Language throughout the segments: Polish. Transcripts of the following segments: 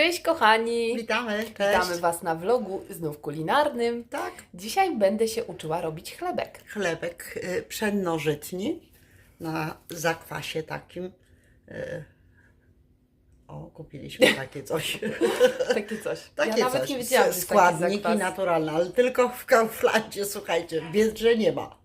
Cześć kochani! Witamy, cześć. Witamy Was na vlogu znów kulinarnym. Tak, Dzisiaj będę się uczyła robić chlebek. chlebek y, pszennożytni na zakwasie takim. y, O, kupiliśmy takie coś. Takie coś. Takie ja nawet coś. nie wiedziałam, że S- jest taki Składniki zakwas. naturalne, ale tylko w Kauflandzie, słuchajcie, w Biedrze nie ma,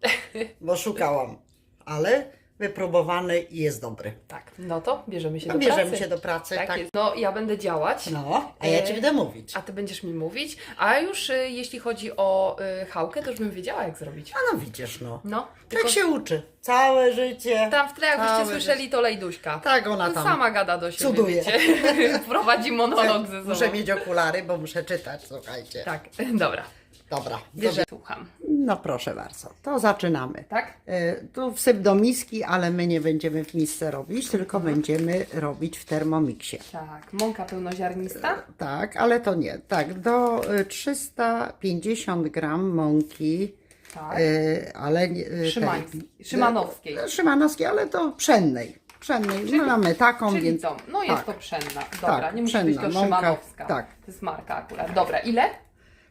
bo szukałam. Ale wypróbowany i jest dobry. Tak, no to bierzemy się do bierzemy pracy. się do pracy, Tak, tak. jest. No ja będę działać, No, a ja E, Ci będę mówić. a Ty będziesz mi mówić. A już y, jeśli chodzi o y, chałkę, to już bym wiedziała jak zrobić. A no widzisz, no. No, Tak się uczy. Całe życie. Tam w tle jakbyście Całe słyszeli to Lejduśka. Tak, ona tam. Sama gada do siebie, cuduje. wiecie. Prowadzi monolog ze sobą. Muszę mieć okulary, bo muszę czytać, słuchajcie. Tak, dobra. Dobra, Bierze. Słucham. No proszę bardzo, to zaczynamy. Tak? E, Tu wsyp do miski, ale my nie będziemy w misce robić, tylko Mhm. będziemy robić w termomiksie. Tak. Mąka pełnoziarnista? Tak, ale to nie. Tak, do e, 350 gram mąki, Tak. e, ale nie- e, Szymańskiej- tej- Szymanowskiej. e, Szymanowskiej, ale to pszennej. Pszennej. My mamy taką, Czyli więc tą. No jest tak. to pszenna. Dobra, Tak, nie musi być to pszenna mąka, Szymanowska. tak. To jest marka akurat. Dobra, ile?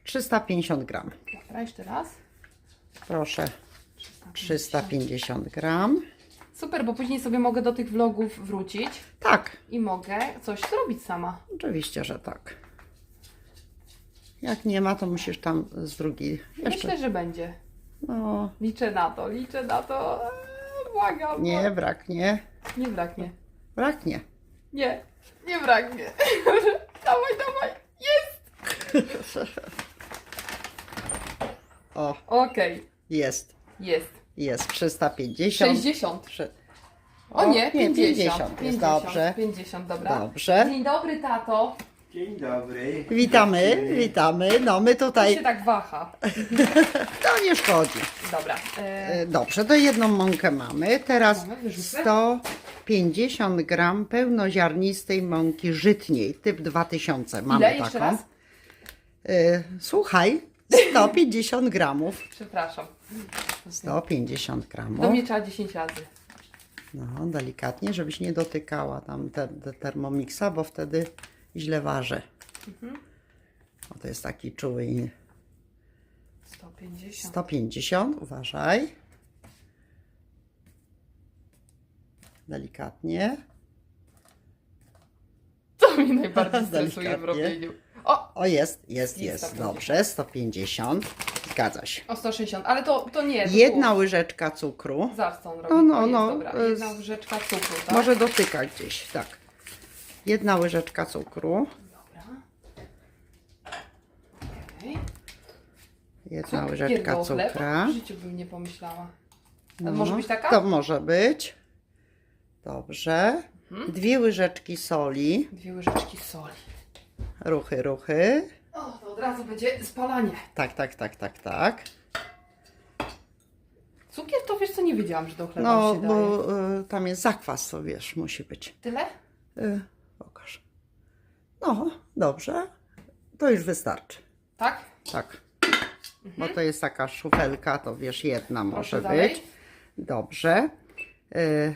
350 gram. Dobra, jeszcze raz. Proszę, 350 gram. Super, bo później sobie mogę do tych vlogów wrócić Tak, i mogę coś zrobić sama. Oczywiście, że tak. Jak nie ma, to musisz tam z drugiej jeszcze. Myślę, że będzie. No, Liczę na to, liczę na to. Eee, Błagam. nie braknie. Nie braknie. Braknie. Nie, nie braknie. dawaj, dawaj. Jest! O, Okej, jest. jest. Jest 350. 60. Trzy- O nie, 50. 50. Jest dobrze. 50, dobra. Dobrze. Dzień dobry, tato. Dzień dobry. Witamy, witamy. No my To tutaj. się tak waha. To nie szkodzi. Dobra. E, E, Dobrze, to jedną mąkę mamy. Teraz Mamy, wyrzucę. 150 gram pełnoziarnistej mąki żytniej, typ 2000. Mamy ile jeszcze taką. raz? E, Słuchaj, 150 gramów. Przepraszam. 150 Do gramów. mnie trzeba 10 razy. No, delikatnie, żebyś nie dotykała tam te, te termomiksa, bo wtedy źle waży. Mhm. O, to jest taki czuły. i- 150. 150, uważaj. Delikatnie. To mnie najbardziej stresuje w Delikatnie. robieniu. O, O, jest, jest, Jest jest. 150. Dobrze, 150. Zgadza się. o 160, ale to, to nie. To Jedna było- łyżeczka cukru. On robi. No, no, jest, no, Dobra. e, Jedna łyżeczka cukru, tak? Może dotyka gdzieś, tak. Jedna łyżeczka cukru. Dobra. Okej. Jedna Cukier łyżeczka do chleba? cukra. W życiu bym nie pomyślała. No, może być taka? To może być. Dobrze. Mhm. Dwie łyżeczki soli. Dwie łyżeczki soli. Ruchy, ruchy. O, to od razu będzie spalanie. Tak, tak, tak, tak, tak. Cukier to wiesz co, nie wiedziałam, że do chleba No, się daje. bo y, tam jest zakwas, to wiesz, musi być. Tyle? Y, pokaż. No, dobrze. To już wystarczy. Tak? Tak. Bo to jest taka szufelka, to wiesz, jedna może Mhm. dalej. być. Dobrze. Y,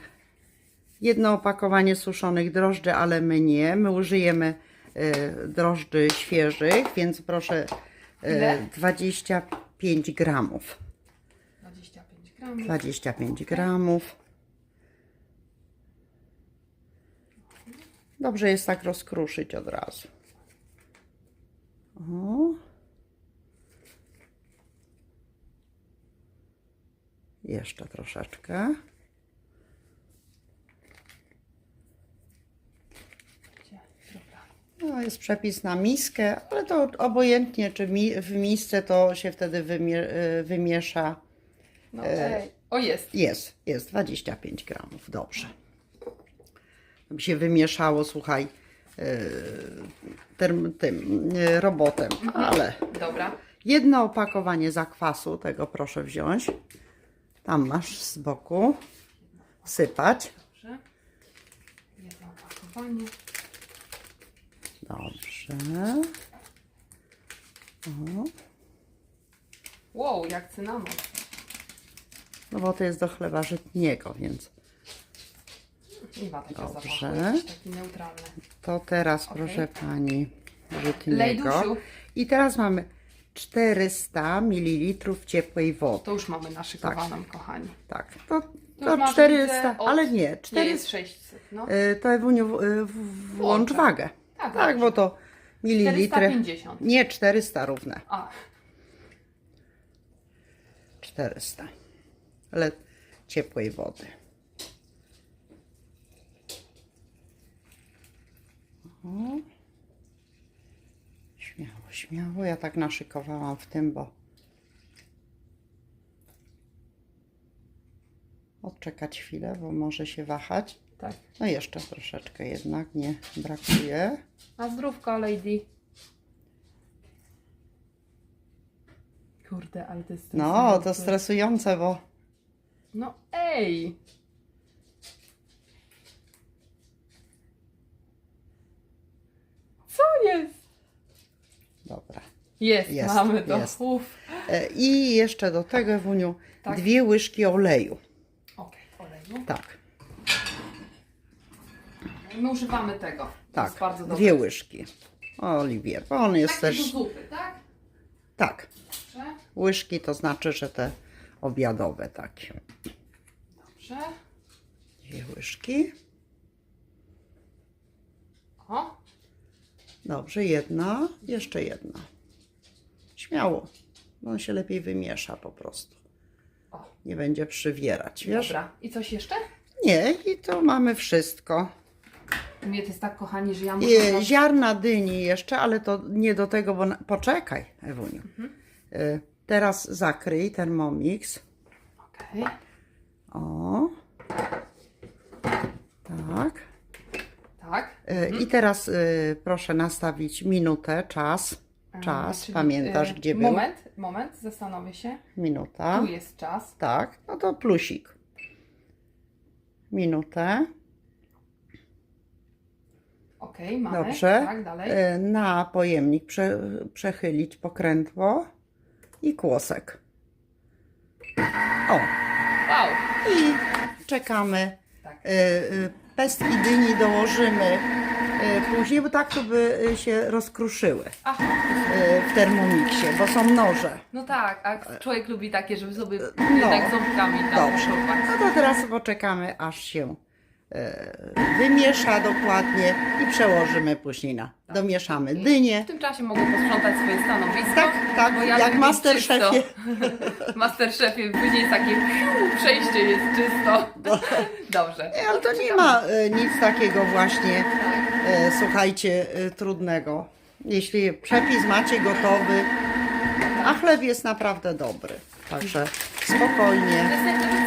jedno opakowanie suszonych drożdży, ale my nie. My użyjemy drożdży świeżych, więc proszę y, Ile? 25 gramów. 25 gramów. 25 gramów. Dobrze jest tak rozkruszyć od razu. O. Jeszcze troszeczkę. Gdzie? Dobra. No, jest przepis na miskę, ale to obojętnie, czy mi, w misce to się wtedy wymie, y, wymiesza. No, E, ej. O, jest. Jest, jest 25 gramów, dobrze. Żeby się wymieszało, słuchaj, term, tym yy, robotem, ale Dobra. jedno opakowanie zakwasu, tego proszę wziąć. Tam masz z boku, sypać. Dobrze. Jedno opakowanie. Dobrze. O, Wow, jak cynamon. no bo to jest do chleba żytniego, więc Nie ma takiego Dobrze. zapachu, taki neutralny. To teraz, Okej. proszę pani, żytniego. I teraz mamy 400 ml ciepłej wody. to już mamy naszykowaną, kochani. Tak, to, To to już masz, 400, widzę, od- ale nie, Nie 400. jest 600, no. y, To Ewuniu, w- y, w- włącz Włączę. wagę. Tak, Tak, bo to mililitry. 450. Nie, 400 równe. A, 400. Ale ciepłej wody. O. Śmiało, śmiało. Ja tak naszykowałam w tym, bo odczekać chwilę, bo może się wahać. Tak. No jeszcze troszeczkę jednak nie brakuje. A zdrówko, lady. Kurde, ale to jest... No, stresujące. to stresujące, bo No ej! Co jest? dobra. Jest, Jest, mamy to. jest. Uff. E, I jeszcze do tego, Ewuniu, Tak. dwie łyżki oleju. Okej, oleju. Tak, My używamy tego. Tak. jest bardzo dobre. Dwie łyżki. Oliwier, bo on jest Takie do też. zupy, tak? Tak, Dobrze. łyżki to znaczy, że te obiadowe takie. Dobrze. Dwie łyżki. O, Dobrze, jedna, jeszcze jedna. Śmiało. bo On się lepiej wymiesza po prostu. o. Nie będzie przywierać, wiesz? Dobra. I coś jeszcze? Nie, i to mamy wszystko. U mnie to jest tak, kochani, że ja muszę... I ziarna dyni jeszcze, ale to nie do tego, bo na... poczekaj, Ewuniu. Y, Teraz zakryj Thermomix. Okej. O. Tak. Tak. Y, I teraz y, proszę nastawić minutę, czas. Czas, Czyli, pamiętasz y, gdzie był? Moment, moment, zastanowię się. Minuta. Tu jest czas. Tak, no to plusik. Minutę. Mamy. Dobrze. Tak, dalej. Y, Na pojemnik prze, przechylić pokrętło i kłosek. O, Wow. i czekamy. Tak. Y, y, Pestki dyni dołożymy później, bo tak to by się rozkruszyły Aha. w termomiksie, bo są noże. No tak, a człowiek lubi takie, żeby sobie No. tak ząbkami tam Dobrze. No to teraz poczekamy, aż się e, wymiesza dokładnie i przełożymy później na. Domieszamy dynię. W tym czasie mogą posprzątać swoje stanowisko. Tak, tak, bo ja jak Masterchefie. Masterchefie później takie przejście jest czysto. Dobrze. Nie, ale to nie ma e, nic takiego właśnie, Tak. e, słuchajcie, e, trudnego. Jeśli przepis macie gotowy, a chleb jest naprawdę dobry. Także spokojnie.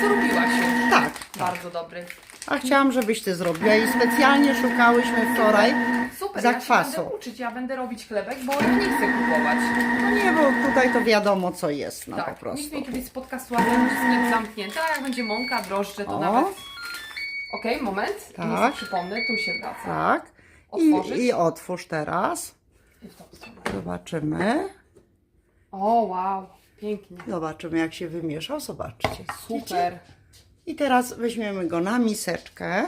co robiłaś już. Tak, Bardzo dobry. A chciałam, żebyś ty zrobiła i specjalnie szukałyśmy wczoraj Super, zakwasu. ja się będę uczyć, ja będę robić chlebek, bo ja nie chcę kupować. No nie, bo tutaj to wiadomo co jest, no tak, po nikt prostu. mnie kiedyś spotka z sławem, że sklep zamknięty, a jak będzie mąka, drożdże, to O. nawet... Okej, moment. Tak. Tak. Przypomnę, tu się wraca. Tak. Otworzyć? I, I otwórz teraz. I w tą stronę. Zobaczymy. O, wow, pięknie. Zobaczymy, jak się wymieszał. Zobaczcie. Widzicie? Super. I teraz weźmiemy go na miseczkę.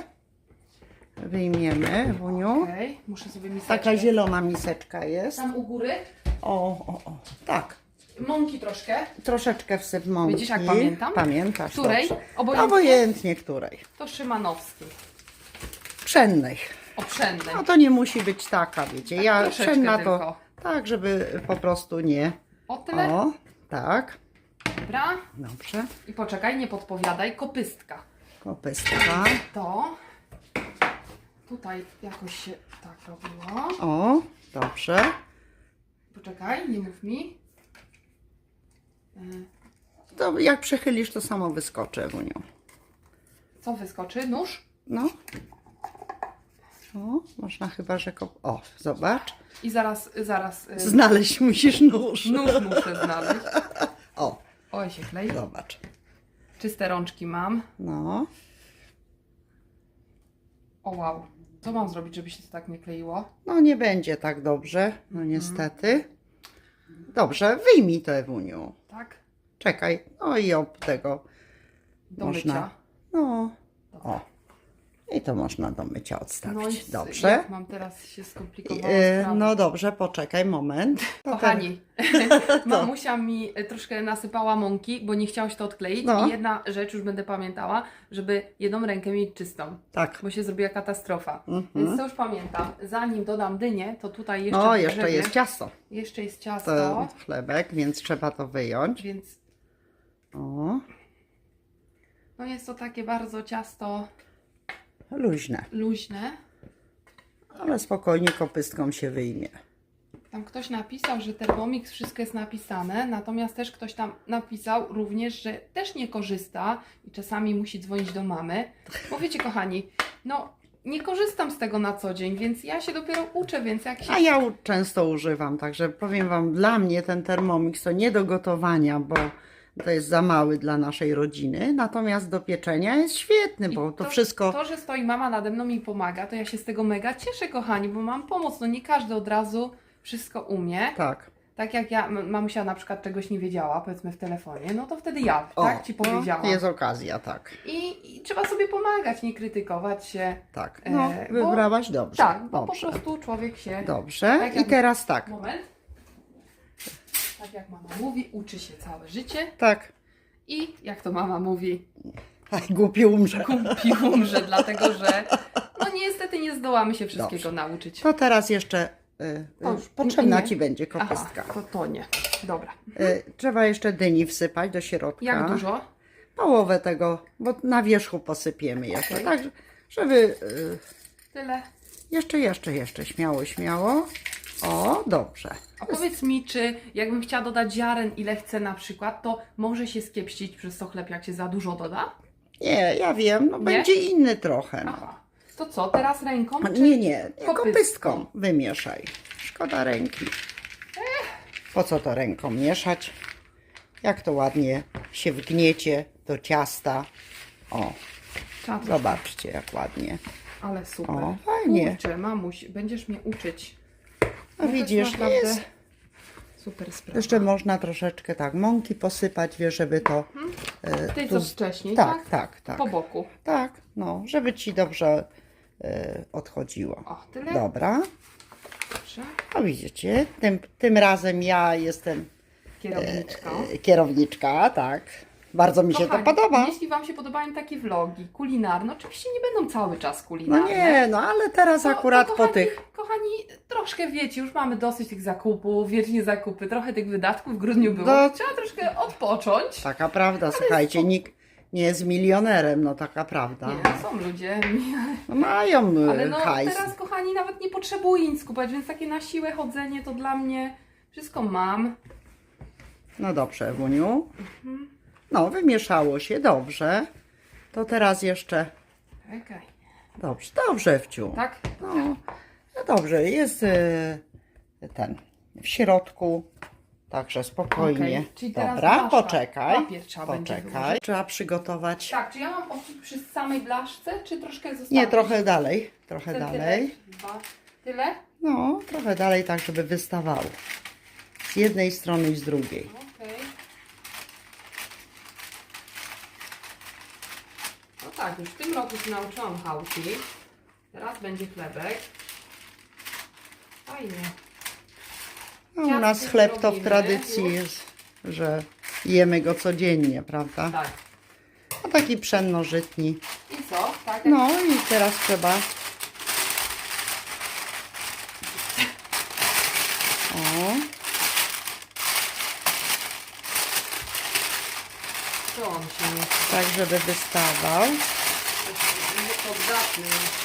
Wyjmiemy, Wuniu. Okej, muszę sobie miseczkę. Taka zielona miseczka jest. Tam u góry O, o, o. Tak. mąki troszkę. Troszeczkę wsyp mąki. Widzisz, jak pamiętam? Pamiętasz. Której? dobrze. Obojętnie? Obojętnie której. To Szymanowski. Pszennej. Obszędnej. No to nie musi być taka, wiecie. Tak, Ja troszeczkę pszenna to tylko. tak, żeby po prostu nie. O tyle. O, tak. Dobra. Dobrze. I poczekaj, nie podpowiadaj. Kopystka. Kopystka. To tutaj jakoś się tak robiło. O, dobrze. Poczekaj, nie mów mi. Y, To jak przechylisz, to samo wyskoczy, Ewuniu. Co wyskoczy? Nóż? No. O, można chyba, że kop... O, zobacz. I zaraz, zaraz. y, Znaleźć musisz nóż. Nóż muszę znaleźć. Oj, się klei. zobacz. Czyste rączki mam. No. O wow. Co mam zrobić, żeby się to tak nie kleiło? No nie będzie tak dobrze, no niestety. Dobrze, wyjmij to, Ewuniu. Tak? Czekaj. No i ob tego. Do Można. mycia. No. Dobra. O. I to można do mycia No odstawić. c- Dobrze. Jak mam teraz się skomplikowała E, sprawa. No dobrze, poczekaj moment. Kochani, mamusia mi e, troszkę nasypała mąki, bo nie chciało się to odkleić. No. I jedna rzecz już będę pamiętała, żeby jedną rękę mieć czystą, Tak. bo się zrobiła katastrofa. Mhm. Więc to już pamiętam. Zanim dodam dynię, to tutaj jeszcze No, jeszcze jest ciasto. jeszcze jest ciasto, To chlebek, więc trzeba to wyjąć. więc O, no jest to takie bardzo ciasto luźne. luźne. Ale spokojnie kopystką się wyjmie. Tam ktoś napisał, że Thermomix wszystko jest napisane, natomiast też ktoś tam napisał również, że też nie korzysta i czasami musi dzwonić do mamy. Bo wiecie, kochani, no nie korzystam z tego na co dzień, więc ja się dopiero uczę, więc jak się. A ja u- często używam, także powiem Wam, dla mnie ten Thermomix to nie do gotowania, bo to jest za mały dla naszej rodziny, natomiast do pieczenia jest świetny, bo to, wszystko... To, że stoi mama nade mną i pomaga, to ja się z tego mega cieszę, kochani, bo mam pomoc. No nie każdy od razu wszystko umie. Tak. Tak jak ja, mamusia na przykład czegoś nie wiedziała, powiedzmy w telefonie, no to wtedy ja, O, tak, ci powiedziałam. No, jest okazja, tak. I, I trzeba sobie pomagać, nie krytykować się. Tak. E, No, bo- wybrałaś dobrze. Tak, bo po dobrze. prostu człowiek się. Dobrze. Tak I teraz tak. Moment. Tak jak mama mówi, uczy się całe życie. Tak. I jak to mama mówi, Aj, głupi umrze. kupi umrze, dlatego że no niestety nie zdołamy się wszystkiego Dobrze. nauczyć. To teraz jeszcze y, y, już potrzebna nie. Ci będzie Aha, to, to nie. Dobra. Y, trzeba jeszcze dyni wsypać do środka. Jak dużo? Połowę tego, bo na wierzchu posypiemy jeszcze. Okej. Tak, żeby y, Tyle. jeszcze, jeszcze, jeszcze, śmiało, śmiało. O, dobrze. A powiedz mi, czy jakbym chciała dodać ziaren, ile chcę na przykład, to może się skiepścić przez to chleb, jak się za dużo doda? Nie, ja wiem, no będzie inny trochę. No. Aha. To co, teraz ręką? Czy... Nie, nie, kopystką? kopystką wymieszaj. Szkoda ręki. Po co to ręką mieszać? Jak to ładnie się wgniecie do ciasta. O, Trzeba zobaczcie jak ładnie. Ale super. O, fajnie. Kurczę, mamuś, będziesz mnie uczyć. No widzisz, naprawdę jest. Super sprawa. Jeszcze można troszeczkę tak mąki posypać, wie, żeby to... e, Ty tu co wcześniej, tak, tak? tak, tak. Po boku. Tak, no, żeby ci dobrze e, odchodziło. O, tyle? Dobra. Dobrze. A widzicie, tym, tym razem ja jestem Kierowniczką. e, kierowniczka, tak. Bardzo mi się Kochani, to podoba. Jeśli Wam się podobają takie vlogi kulinarne, oczywiście nie będą cały czas No kulinarne. nie, no ale teraz To- akurat to, po kochani, tych. Kochani, troszkę wiecie, już mamy dosyć tych zakupów, wiecznie zakupy, trochę tych wydatków w grudniu było. No. Trzeba troszkę odpocząć. Taka prawda, słuchajcie, nikt nie jest milionerem, no taka prawda. Nie, są ludzie, No mają e, ale no hajs. teraz kochani nawet nie potrzebuję nic kupować, więc takie na siłę chodzenie to dla mnie wszystko mam. No dobrze, Ewuniu. No, wymieszało się, dobrze. To teraz jeszcze. Czekaj. Dobrze, dobrze, Wciu. Tak? No, no dobrze, jest e, ten w środku. Także spokojnie. Okej, czyli teraz Dobra, blaszka. poczekaj. Papier trzeba będzie Poczekaj. wyłożyć. Trzeba przygotować. Tak, czy ja mam przy samej blaszce, czy troszkę zostawić? Nie, trochę dalej. Trochę dalej. Dwa. Tyle? No, trochę dalej, tak, żeby wystawało. Z jednej strony i z drugiej. Okej. Tak, już w tym roku się nauczyłam chałki. Teraz będzie chlebek. Fajnie. No, u nas chleb to w tradycji jest, że jemy go codziennie, prawda? Tak. A taki pszennożytni. I co? Tak? jak- No i teraz trzeba. O, Co on się nie tak żeby wystawał.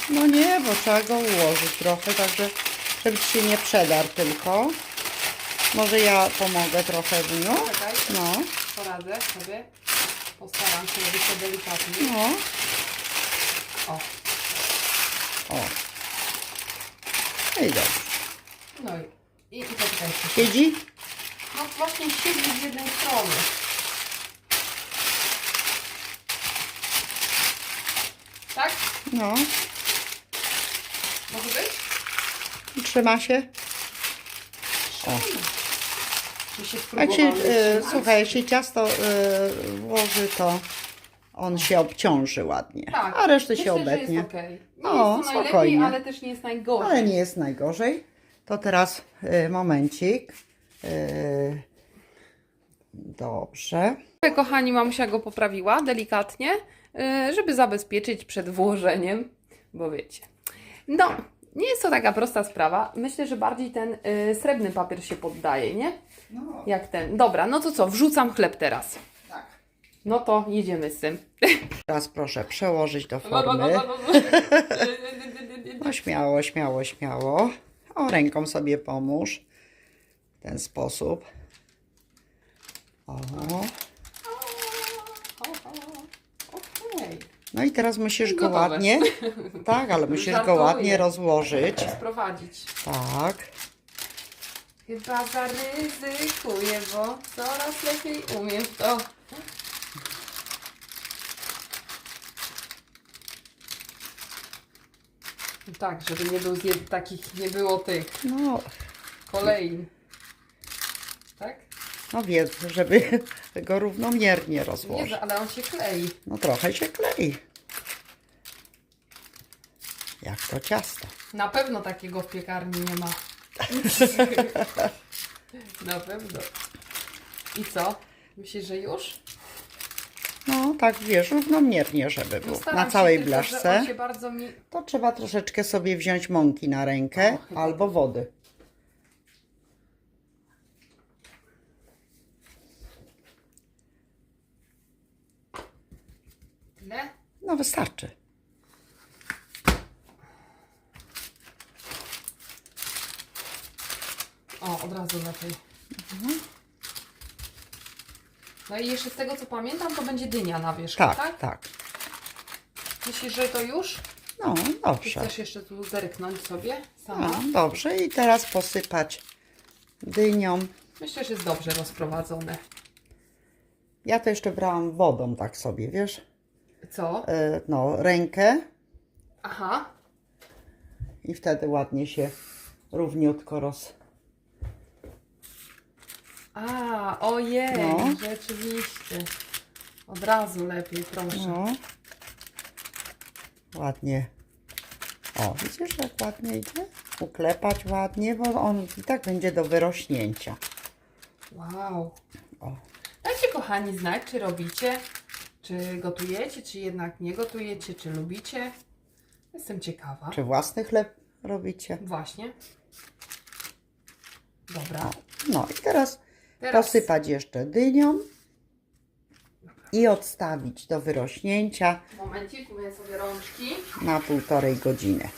No nie, bo trzeba go ułożyć trochę, także żeby się nie przedarł tylko. Może ja pomogę trochę w. Czekaj, No, poradzę sobie. Postaram się robić to delikatnie. no, O, o. No i dobrze. no i, i, i poczekaj. Siedzi? No właśnie siedzi z jednej strony. Tak? No, Może być? trzyma się. O. Się się, spróbowałam e, trzymać? słuchaj, się ciasto e, włoży, to on się obciąży ładnie, Tak, a resztę myślę, się obetnie. jest okej. Nie O, jest to najlepiej, spokojnie. ale też nie jest najgorzej. Ale nie jest najgorzej. To teraz y, momencik. Y, dobrze. Kochani, mamusia go poprawiła delikatnie, y, żeby zabezpieczyć przed włożeniem, bo wiecie. No, nie jest to taka prosta sprawa. Myślę, że bardziej ten y, srebrny papier się poddaje, nie? No, Jak ten. Dobra, no to co, wrzucam chleb teraz. tak. No to jedziemy z tym. Teraz proszę przełożyć do formy. No śmiało, śmiało, śmiało. O, ręką sobie pomóż. W ten sposób. O. Okej. No i teraz musisz go Gotowe. ładnie. Tak, ale musisz go Żartuję. ładnie rozłożyć. Sprowadzić. Tak. Chyba zaryzykuję, bo coraz lepiej umiem to. Tak, żeby nie był takich, nie było tych No, kolei. Tak? no wiedz, żeby go równomiernie Nie, rozłożyć. ale on się klei. No trochę się klei. Jak to ciasto. Na pewno takiego w piekarni nie ma. Na pewno. I co? Myślisz, że już? No tak wiesz, równomiernie, żeby No było. staram Na się całej tylko, że blaszce. Się bardzo mi... To trzeba troszeczkę sobie wziąć mąki na rękę O, albo wody. Ile? No wystarczy. O, od razu lepiej. No i jeszcze z tego co pamiętam, to będzie dynia na wierzchu, Tak, tak? tak. Myślisz, że to już? No dobrze. chcesz jeszcze tu zerknąć sobie No, sama? dobrze i teraz posypać dynią. Myślę, że jest dobrze rozprowadzone. Ja to jeszcze brałam wodą tak sobie, wiesz? Co? E, No, rękę Aha. i wtedy ładnie się równiutko roz... A, ojej, No. rzeczywiście. Od razu lepiej, proszę. No. Ładnie. O, widzisz jak ładnie idzie? Uklepać ładnie, bo on i tak będzie do wyrośnięcia. Wow. O. Dajcie kochani znać, czy robicie, czy gotujecie, czy jednak nie gotujecie, czy lubicie. Jestem ciekawa. Czy własny chleb robicie? Właśnie. Dobra. No i teraz, Teraz posypać jeszcze dynią i odstawić do wyrośnięcia momencik, umyję sobie rączki. na półtorej godziny.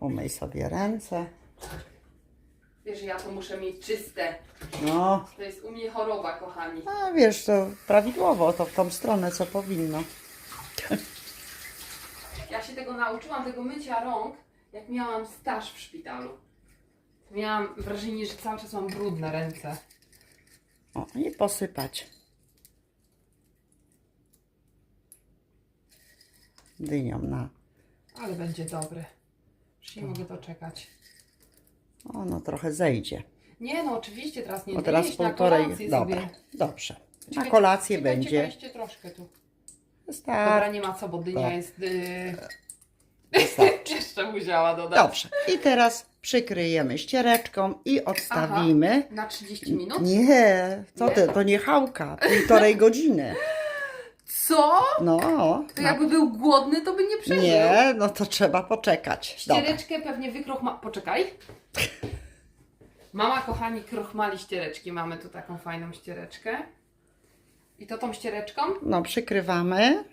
Umyj sobie ręce. Wiesz, ja to muszę mieć czyste. No, To jest u mnie choroba, kochani. a wiesz, to prawidłowo, to w tą stronę, co powinno. Ja się tego nauczyłam, tego mycia rąk, jak miałam staż w szpitalu. Miałam wrażenie, że cały czas mam brudne ręce. O, i posypać dynią na. Ale będzie dobre. Już nie mogę doczekać. Ono trochę zejdzie. Nie no, oczywiście teraz nie Bo teraz jeść na półtorej. kolację Dobra, sobie. dobrze. Na Czekajcie, kolację czekajcie, będzie. Jeszcze troszkę tu. Dobra, nie ma co, bo dynia Tak. jest... Yy... Jeszcze musiała dodać. Dobrze. I teraz przykryjemy ściereczką i odstawimy. Na 30 minut? Nie, co ty, to nie chałka, półtorej godziny. Co? No, To jakby był głodny, to by nie przeżył. nie, no to trzeba poczekać. Dobra. Ściereczkę pewnie wykrochma... Poczekaj. Mama, kochani, krochmali ściereczki. Mamy tu taką fajną ściereczkę. I to tą ściereczką No, przykrywamy.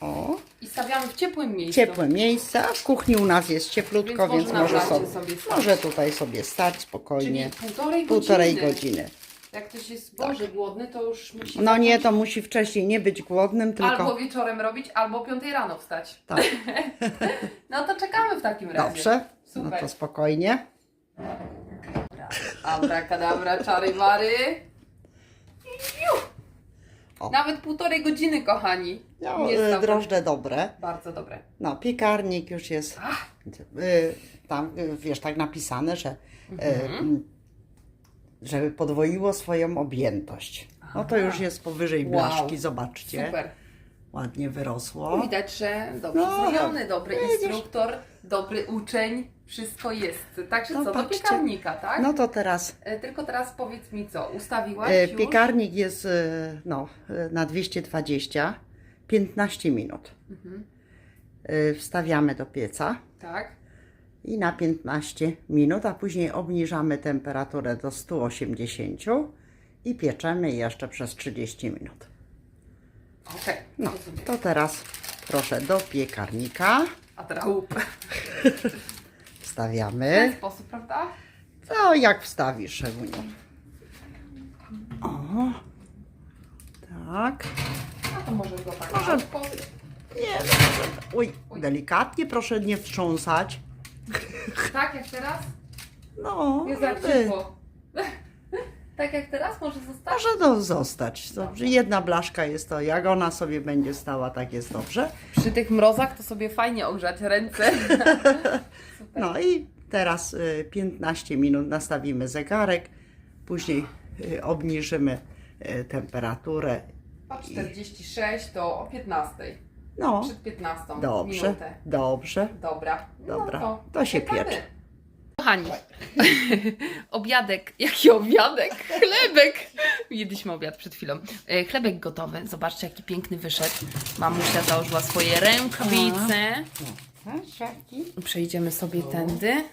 O, i stawiamy w ciepłym miejscu. ciepłe miejsce, a w kuchni u nas jest cieplutko, Więc więc, może na może blacie sobie, sobie stać. może tutaj sobie stać Czyli spokojnie. półtorej godziny. Półtorej godziny. Jak ktoś jest Boże głodny, to już musi No nie, to musi wcześniej nie być głodnym, tylko... albo wieczorem robić, albo o 5 rano wstać. Tak, No to czekamy w takim razie. dobrze, no Super. to spokojnie. Abracadabra, czary mary. O. Nawet półtorej godziny, kochani. No, y, dobre. drożdże dobre. Bardzo dobre. No, piekarnik już jest Ach, y, tam, y, wiesz, tak napisane, że y, Mhm. żeby podwoiło swoją objętość. No to już jest powyżej Wow. blaszki, zobaczcie. Super. Ładnie wyrosło. Widać, że dobrze No, zrobiony, dobry widzisz. instruktor, dobry uczeń, wszystko jest. Także No, co, do patrzcie. piekarnika, tak? No to teraz E, Tylko teraz powiedz mi co, ustawiłaś e, już? piekarnik jest e, no, e, na 220, 15 minut. Mhm. Wstawiamy do pieca Tak. i na 15 minut, a później obniżamy temperaturę do 180 i pieczemy jeszcze przez 30 minut. Okej. No, rozumiem. to teraz proszę do piekarnika A teraz łup. W ten wstawiamy. sposób, prawda? No, jak wstawisz, Szewuniu. O, tak. No to możesz go tak Może- po- Nie. Uj, delikatnie proszę nie wstrząsać. Tak jak teraz? No, za żeby- ciepło. Tak jak teraz może zostać? może to zostać. Dobrze. Jedna blaszka jest to, jak ona sobie będzie stała, tak jest dobrze. Przy tych mrozach to sobie fajnie ogrzać ręce. No i teraz y, 15 minut nastawimy zegarek, później y, obniżymy y, temperaturę. O 46 to o 15. No, Przed 15 dobrze, minutę. dobrze. Dobra. Dobra, No to, to się piecze. Kochani, obiadek, jaki obiadek? Chlebek! Jedliśmy obiad przed chwilą. E, Chlebek gotowy, zobaczcie jaki piękny wyszedł. Mamusia założyła swoje rękawice. Przejdziemy sobie tędy.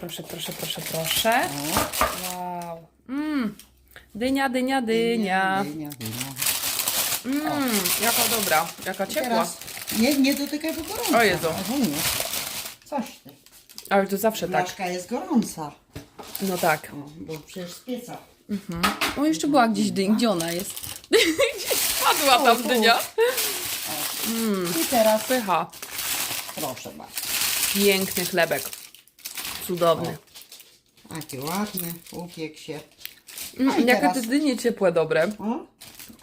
Proszę, proszę, proszę, proszę. Wow. Mm. Dynia, dynia, dynia. Mm, jaka dobra, jaka ciepła. Teraz nie, nie dotykaj, gorąca. O Jezu. Coś ty. Ale to zawsze tak. Blaszka jest gorąca. No tak. O, bo przecież z pieca. O, jeszcze była gdzieś dyń. Gdzie ona jest? gdzieś spadła tam dynia. I teraz Pycha. proszę bardzo. Piękny chlebek. Cudowny. Taki ładny, upiekł się. Mm, i jakie teraz- te dynie ciepłe, dobre. O,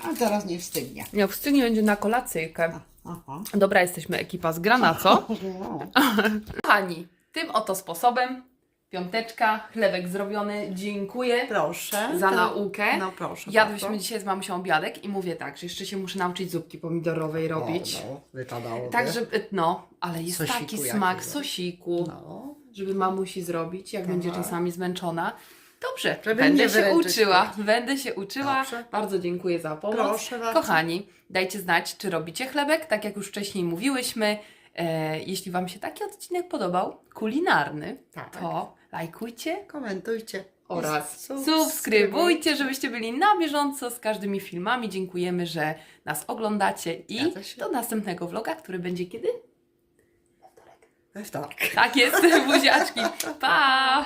a teraz nie wstygnie. Jak w nie będzie na kolacyjkę. Aha. Dobra, jesteśmy ekipa zgrana, co? No. Kochani, tym oto sposobem. Piąteczka, chlebek zrobiony. Dziękuję Proszę. za To- naukę. No proszę. Jadłyśmy bardzo. dzisiaj z mamusią obiadek i mówię tak, że jeszcze się muszę nauczyć zupki pomidorowej robić. No, wypadałoby. Tak, że no, ale jest Sosiku taki jakiegoś. smak sosiku. No. żeby mamusi zrobić, jak będzie Tak. czasami zmęczona. Dobrze, Żeby będę nie się wyręczyć uczyła. kwiatki. Będę się uczyła. Dobrze. Bardzo dziękuję za pomoc. Proszę bardzo. Kochani, dajcie znać, czy robicie chlebek, tak jak już wcześniej mówiłyśmy. E, jeśli Wam się taki odcinek podobał, kulinarny, Tak. to lajkujcie Komentujcie. oraz I subskrybujcie, żebyście byli na bieżąco z każdymi filmami. Dziękujemy, że nas oglądacie i do następnego vloga, który będzie kiedy? We wtorek. Tak jest, buziaczki. Pa!